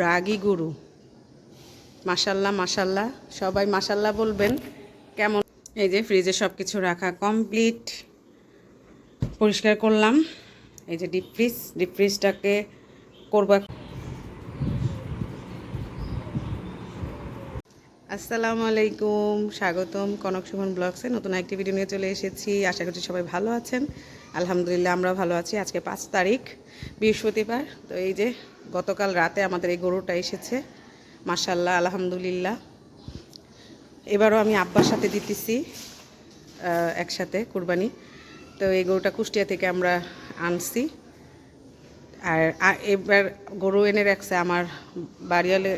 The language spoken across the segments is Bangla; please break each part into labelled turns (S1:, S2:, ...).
S1: রাগী গরু। মাসাল্লাহ মাসাল্লাহ সবাই মাসাল্লাহ বলবেন। কেমন? এই যে ফ্রিজে সব কিছু রাখা কমপ্লিট পরিষ্কার করলাম। এই যে ডিপ ফ্রিজ ডিপ ফ্রিজটাকে করব আসসালামু আলাইকুম, স্বাগতম কনক সুমন ব্লগসে। নতুন একটি ভিডিও নিয়ে চলে এসেছি। আশা করছি সবাই ভালো আছেন। আলহামদুলিল্লাহ আমরা ভালো আছি। আজকে পাঁচ তারিখ, বৃহস্পতিবার। তো এই যে গতকাল রাতে আমাদের এই গরুটা এসেছে। মাসাল্লাহ আলহামদুলিল্লাহ। এবারও আমি আব্বার সাথে দিতেছি একসাথে কুরবানি। তো এই গরুটা কুষ্টিয়া থেকে আমরা আনছি। আর এবার গরু এনে রাখছে আমার বাড়িওয়ালে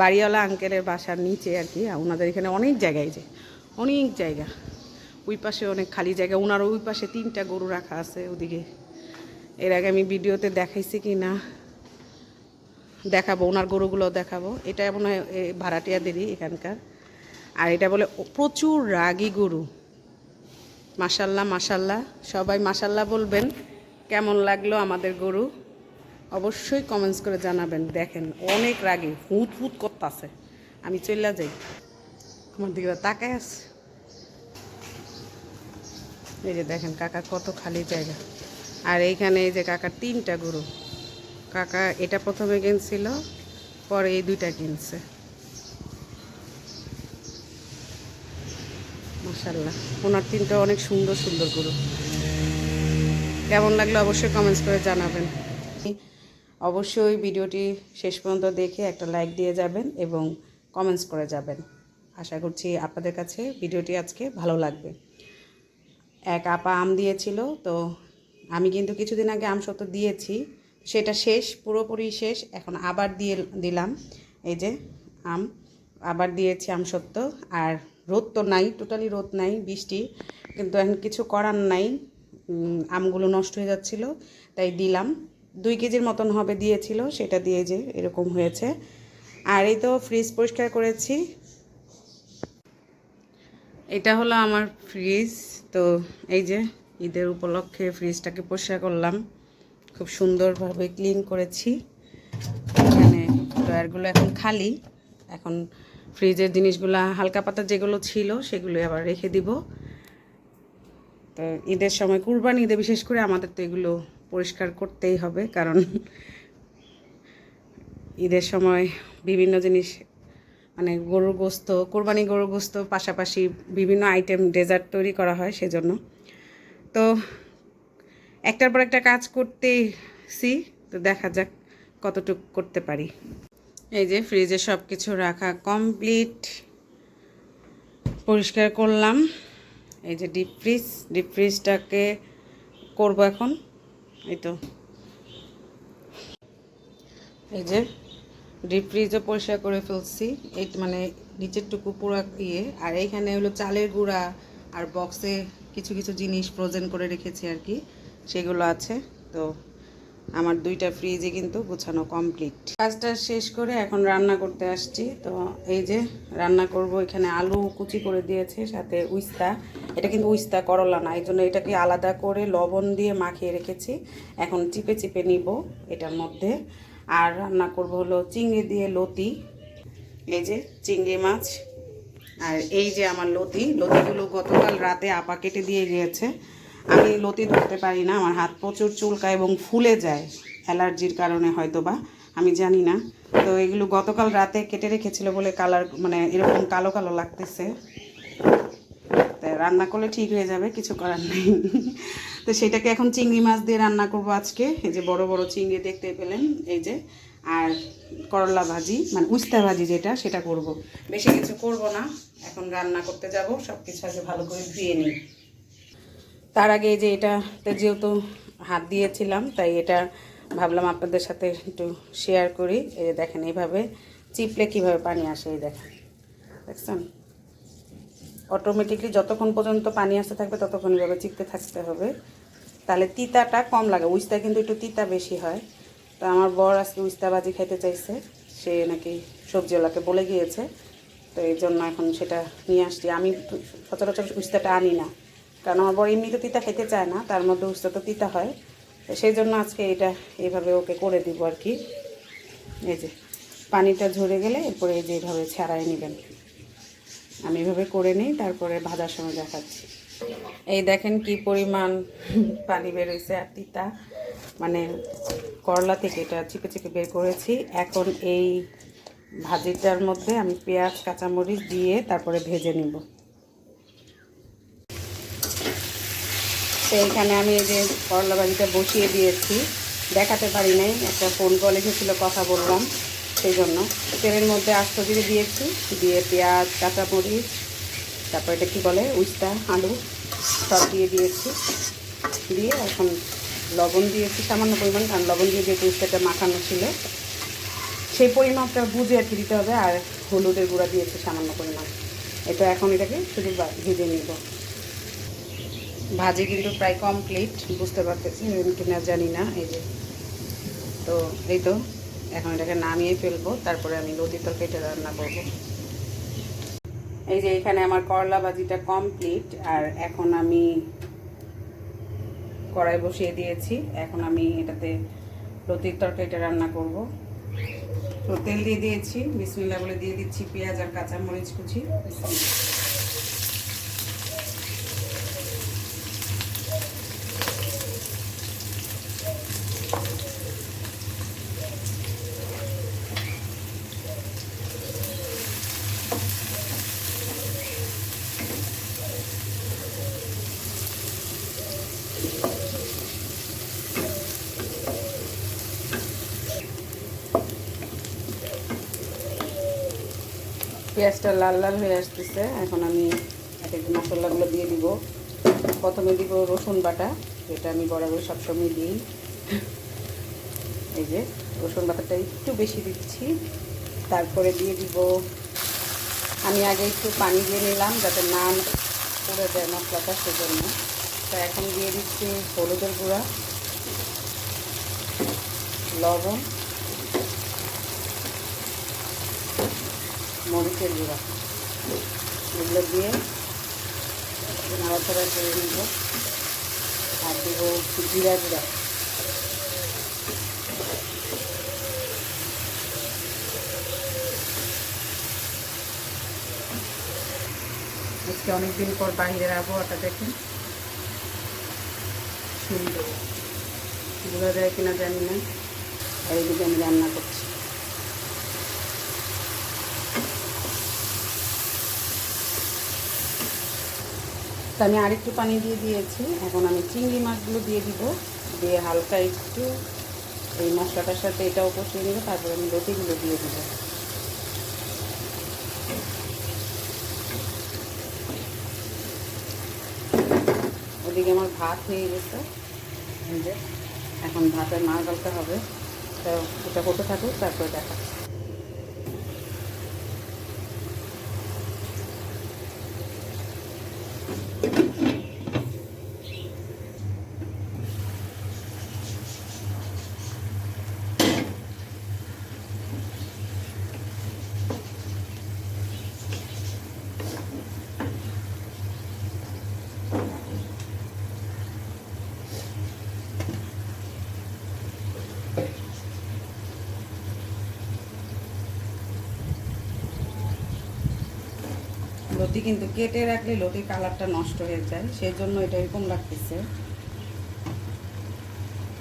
S1: বাড়িওয়ালা আঙ্কেলের বাসার নিচে আর কি ওনাদের এখানে অনেক জায়গায় যে, অনেক জায়গা। ওই পাশে অনেক খালি জায়গা ওনার ওই পাশে তিনটা গরু রাখা আছে ওদিকে। এর আগে আমি ভিডিওতে দেখাইছি কি না? দেখাবো, ওনার গরুগুলো দেখাবো। এটা মনে হয় ভাড়াটিয়াদেরই এখানকার। আর এটা বলে প্রচুর রাগী গরু। মাসাল্লাহ মাসাল্লাহ সবাই মাসাল্লাহ বলবেন, কেমন লাগল আমাদের গরু? অবশ্যই কমেন্টস করে জানাবেন। দেখেন, অনেক রাগে হুত হুত করতেছে। আমি চলে যাই। আমার দিকে তাকায় আছে। এই যে দেখেন, কাকা কত খালি জায়গা। আর এইখানে এই যে কাকার তিনটা গরু। কাকা এটা প্রথমে কিনছিল, পরে এই দুইটা কিনছে। মাসাল্লাহ ওনার তিনটা অনেক সুন্দর সুন্দর গরু। কেমন লাগল অবশ্যই কমেন্টস করে জানাবেন। অবশ্যই ভিডিওটি শেষ পর্যন্ত দেখে একটা লাইক দিয়ে যাবেন এবং কমেন্টস করে যাবেন। আশা করছি আপনাদের কাছে ভিডিওটি আজকে ভালো লাগবে। এক আপা আম দিয়েছিল, তো আমি কিন্তু কিছুদিন আগে আম সত্য দিয়েছি। সেটা শেষ, পুরোপুরি শেষ। এখন আবার দিয়ে দিলাম। এই যে আম, আবার দিয়েছি আম সত্য আর রোদ তো নাই টোটালি রোদ নাই, বৃষ্টি। কিন্তু এখন কিছু করার নাই। আমগুলো নষ্ট হয়ে যাচ্ছিল, তাই দিলাম। দুই কেজির মতন হবে দিয়েছিল, সেটা দিয়ে যে এরকম হয়েছে। আর এই তো ফ্রিজ পরিষ্কার করেছি। এটা হলো আমার ফ্রিজ তো এই যে ঈদের উপলক্ষে ফ্রিজটাকে পরিষ্কার করলাম। খুব সুন্দরভাবে ক্লিন করেছি। এখানে ড্রয়ারগুলো এখন খালি। এখন ফ্রিজের জিনিসগুলো, হালকা পাতা যেগুলো ছিল সেগুলো আবার রেখে দিব। তো ঈদের সময় কুরবানি ঈদে বিশেষ করে আমাদের তো এগুলো পরিষ্কার করতেই হবে, কারণ ঈদের সময় বিভিন্ন জিনিস মানে গরুর গোস্ত, কোরবানি গরুর গোস্ত পাশাপাশি বিভিন্ন আইটেম ডেজার্ট তৈরি করা হয় সেজন্য। তো একটার পর একটা কাজ করতেছি তো দেখা যাক কতটুকু করতে পারি। এই যে ফ্রিজে সব কিছু রাখা কমপ্লিট পরিষ্কার করলাম। এই যে ডিপ ফ্রিজ ডিপ ফ্রিজটাকে করব এখন। এই তো এই যে ডিপ ফ্রিজও পরিষ্কার করে ফেলছি। এই মানে নিচেরটুকু পুরো ইয়ে। আর এইখানে হলো চালের গুঁড়া আর বক্সে কিছু কিছু জিনিস ফ্রোজেন করে রেখেছি আর কি। সেগুলো আছে। তো আমার দুইটা ফ্রিজে কিন্তু গোছানো কমপ্লিট কাজটা শেষ করে এখন রান্না করতে আসছি। তো এই যে রান্না করব, এখানে আলু কুচি করে দিয়েছে, সাথে উস্তা। এটা কিন্তু উস্তা করলা না এই জন্য এটাকে আলাদা করে লবণ দিয়ে মাখিয়ে রেখেছি। এখন চিপে চিপে নিব এটার মধ্যে। আর রান্না করব হলো চিংড়ি দিয়ে লতি, এই যে চিংড়ি মাছ। আর এই যে আমার লতি, লতিগুলো গতকাল রাতে আপা কেটে দিয়ে গিয়েছে। আমি লতি ধরতে পারি না, আমার হাত প্রচুর চুলকা এবং ফুলে যায় অ্যালার্জির কারণে হয়তো বা আমি জানি না। তো এগুলো গতকাল রাতে কেটে রেখেছিল বলে কালার মানে এরকম কালো কালো লাগতেছে। রান্না করলে ঠিক হয়ে যাবে, কিছু করার নেই। তো সেটাকে এখন চিংড়ি মাছ দিয়ে রান্না করব আজকে। এই যে বড় বড় চিংড়ি দেখতে পেলেন, এই যে। আর করলা ভাজি মানে উস্তা ভাজি যেটা, সেটা করব। বেশি কিছু করব না, এখন রান্না করতে যাব সব কিছু আগে ভালো করে ধুয়ে নিই। তার আগে যে এটাতে যেহেতু হাত দিয়েছিলাম, তাই এটা ভাবলাম আপনাদের সাথে একটু শেয়ার করি। এই দেখেন, এইভাবে চিপলে কীভাবে পানি আসে, এই দেখেন। দেখছেন? অটোমেটিকলি যতক্ষণ পর্যন্ত পানি আসতে থাকবে, ততক্ষণ এভাবে চিপতে থাকতে হবে। তাহলে তিতাটা কম লাগে, উস্তা কিন্তু একটু তিতা বেশি হয়। তো আমার বর আজকে উস্তা ভাজি খাইতে চাইছে, সে নাকি সবজিওয়ালাকে বলে গিয়েছে। তো এই জন্য এখন সেটা নিয়ে আসছি। আমি সচরাচর উস্তাটা আনি না, কারণ আমার বর এমনি তো তিতা খেতে চায় না, তার মধ্যে উস্তা তো তিতা হয়। তো সেই জন্য আজকে এটা এইভাবে ওকে করে দিব আর কি। এই যে, পানিটা ঝরে গেলে এরপরে এই যে এভাবে ছাড়াই নেবেন। আমি এভাবে করে নিই, তারপরে ভাজার সময় দেখাচ্ছি। এই দেখেন কি পরিমাণ পানি বেরোইছে আর তিতা। মানে করলা থেকে এটা চিপে চিপে বের করেছি। এখন এই ভাজিটার মধ্যে আমি পেঁয়াজ, কাঁচামরিচ দিয়ে তারপরে ভেজে নিব। তো এইখানে আমি এই যে করলা ভাজিটা বসিয়ে দিয়েছি। দেখাতে পারি নাই, একটা ফোন কল এসেছিল, কথা বললাম। সেই জন্য। তেলের মধ্যে আস্ত দিয়ে দিয়েছি, দিয়ে পেঁয়াজ কাঁচা কাঁচামরিচ, তারপর এটা কী বলে, উস্তা, আলু, সব দিয়ে দিয়েছি। দিয়ে এখন লবণ দিয়েছি, সামান্য পরিমাণ, কারণ লবণ দিয়ে যেহেতু উস্তাটা মাখানো ছিল, সেই পরিমাণটা বুঝে আর কি দিতে হবে, আর হলুদের গুঁড়া দিয়েছি সামান্য পরিমাণ। এটা এখন এটাকে শুধু ভেজে নিব। ভাজি কিন্তু প্রায় কমপ্লিট বুঝতে পারতেছি কিনা জানি না, এই যে। তো, এই তো এখন এটাকে নামিয়ে ফেলব, তারপরে আমি লতি তরকারিটা রান্না করব। এই যে এখানে আমার করলা ভাজিটা কমপ্লিট আর এখন আমি কড়াই বসিয়ে দিয়েছি। এখন আমি এটাতে লতির তরকারিটা রান্না করব। তো তেল দিয়ে দিয়েছি বিসমিল্লা বলে দিয়ে দিচ্ছি পেঁয়াজ আর কাঁচামরিচ কুচি। পেঁয়াজটা লাল লাল হয়ে আসতেছে। এখন আমি এক এক মশলাগুলো দিয়ে দিব। প্রথমে দিব রসুন বাটা, যেটা আমি বরাবর সবসময় দিই। এই যে, রসুন বাটাটা একটু বেশি দিচ্ছি। তারপরে দিয়ে দিব, আমি আগে একটু পানি দিয়ে নিলাম, যাতে নান পুড়ে যায় মশলাটা সেজন্য। তা এখন দিয়ে দিচ্ছি হলুদের গুঁড়া, লবণ মরিচের গুঁড়া। এগুলো দিয়ে নাড়াচাড়া করে নিব। আর দেবো জিরা গুঁড়া। আজকে অনেকদিন পর বাইরের আবহাওয়াটা দেখুন। সুন্দর। বোঝা যায় কিনা জানি না। এইদিকে আমি রান্না করছি। তো আমি আরেকটু পানি দিয়ে দিয়েছি। এখন আমি চিংড়ি মাছগুলো দিয়ে দিব। দিয়ে হালকা একটু এই মশলাটার সাথে এটাও কষিয়ে নেব তারপরে আমি লতিগুলো দিয়ে দিব। ওদিকে আমার ভাত হয়ে গেছে। এখন ভাতের মাছ ডালতে হবে। তো ওটা হতে থাকুক, তারপরে দেখা লতি কিন্তু কেটে রাখলে লতির কালারটা নষ্ট হয়ে যায়, সেই জন্য এটা এরকম লাগতেছে।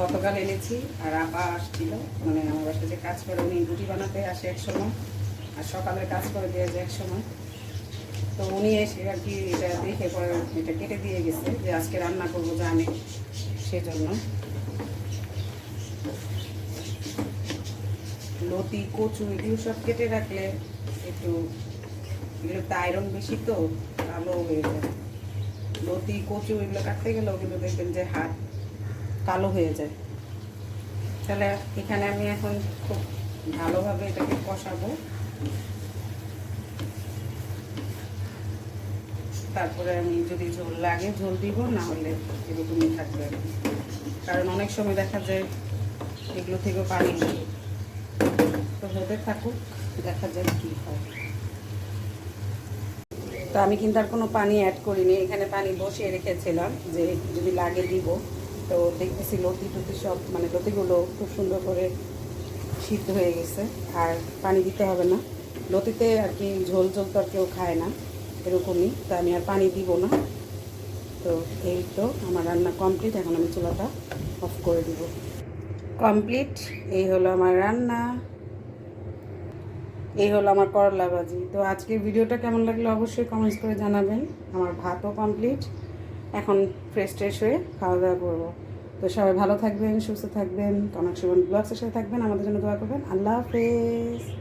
S1: গতকাল এনেছি, আর আপা আসছিল। মানে আমার বাসায় যে কাজ করে, উনি রুটি বানাতে আসে এক সময়, আর সকালে কাজ করে দিয়ে যায় এক সময়। তো উনি এসে আর কি এটা দেখে পরে এটা কেটে দিয়ে গেছে, যে আজকে রান্না করব জানে, সেজন্য। লতি, কচু, এগুলো সব কেটে রাখলে একটু এগুলোতে আয়রন বেশি তো কালো হয়ে যায়। লতি, কচু এগুলো কাটতে গেলে ওগুলো দেখবেন যে হাত কালো হয়ে যায়। তাহলে এখানে আমি এখন খুব ভালোভাবে এটাকে কষাবো। তারপরে আমি যদি ঝোল লাগে, ঝোল দিব, না হলে এরকমই থাকবে। কারণ অনেক সময় দেখা যায় এগুলো থেকেও পানি তো হতে থাকুক, দেখা যায় কী হয়। আমি কিন্তু আর কোনো পানি অ্যাড করিনি। এখানে পানি বসিয়ে রেখেছিলাম যে যদি লাগে দিব। তো দেখতেছি লতি টতি সব মানে লতিগুলো খুব সুন্দর করে সিদ্ধ হয়ে গেছে। আর পানি দিতে হবে না। লতিতে আর কি ঝোল ঝোল তো আর কেউ খায় না, এরকমই। তো আমি আর পানি দিব না। তো এই তো আমার রান্না কমপ্লিট এখন আমি চুলাটা অফ করে দিব। কমপ্লিট এই হলো আমার রান্না। এই হলো আমার করলা ভাজি তো আজকের ভিডিওটা কেমন লাগল অবশ্যই কমেন্টস করে জানাবেন। আমার ভাতও কমপ্লিট এখন ফ্রেশ ট্রেশ হয়ে খাওয়া দাওয়া করব। তো সবাই ভালো থাকবেন, সুস্থ থাকবেন কনক সুবন ব্লগসের সাথে থাকবেন। আমাদের জন্য দোয়া করবেন। আল্লাহ হাফেজ।